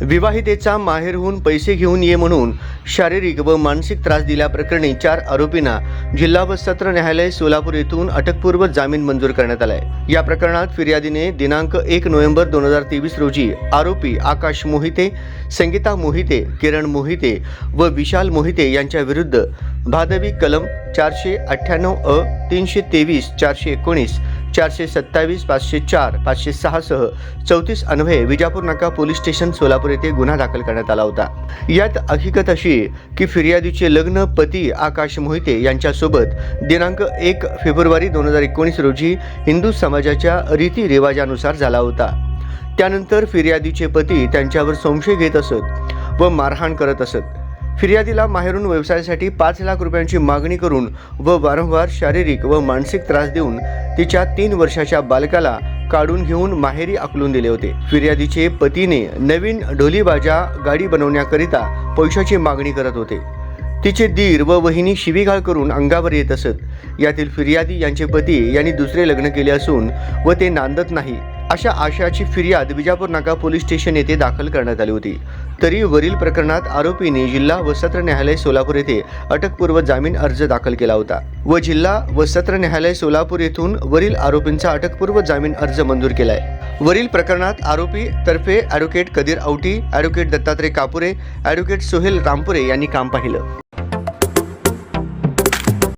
विवाहितेचा माहेरहून पैसे घेऊन ये म्हणून शारीरिक व मानसिक त्रास दिल्याप्रकरणी चार आरोपींना जिल्हा व सत्र न्यायालय सोलापूर येथून अटकपूर्व जामीन मंजूर करण्यात आलाय. या प्रकरणात फिर्यादीने दिनांक एक नोव्हेंबर दोन हजार तेवीस रोजी आरोपी आकाश मोहिते संगीता मोहिते किरण मोहिते व विशाल मोहिते यांच्या विरुद्ध भादवी कलम चारशे अठ्ठ्याण्णव अ तीनशे तेवीस चारशे एकोणीस चारशे सत्तावीस पाचशे चार पाचशे सहासह चौतीस अन्वये विजापूर नाका पोलीस स्टेशन सोलापूर येथे गुन्हा दाखल करण्यात आला होता. यात हकीकत अशी की फिर्यादीचे लग्न पती आकाश मोहिते यांच्यासोबत दिनांक एक फेब्रुवारी दोन हजार एकोणीस रोजी हिंदू समाजाच्या रीतिरिवाजानुसार झाला होता. त्यानंतर फिर्यादीचे पती त्यांच्यावर संशय घेत असत व मारहाण करत असत. फिर्यादीला माहेरून व्यवसायासाठी पाच लाख रुपयांची मागणी करून व वारंवार शारीरिक व मानसिक त्रास देऊन तिच्या तीन वर्षाच्या बालकाला काढून घेऊन माहेरी आकलून दिले होते. फिर्यादीचे पतीने नवीन ढोलीबाजा गाडी बनवण्याकरिता पैशाची मागणी करत होते. तिचे दीर व वहिनी शिवीगाळ करून अंगावर येत असत. यातील फिर्यादी यांचे पती यांनी दुसरे लग्न केले असून व ते नांदत नाही. अशा आशयाची फिर्याद विजापूर नाका पोलीस स्टेशन येथे दाखल करण्यात आली होती. तरी वरील प्रकरणात आरोपीने जिल्हा व सत्र न्यायालय सोलापूर येथे अटकपूर्व जामीन अर्ज दाखल केला होता व जिल्हा व सत्र न्यायालय सोलापूर येथून वरील आरोपींचा अटकपूर्व जामीन अर्ज मंजूर केलाय. वरील प्रकरणात आरोपी तर्फे advocate Kadir Auti advocate Dattatray Kapure advocate Sohel Rampure यांनी काम पाहिलं.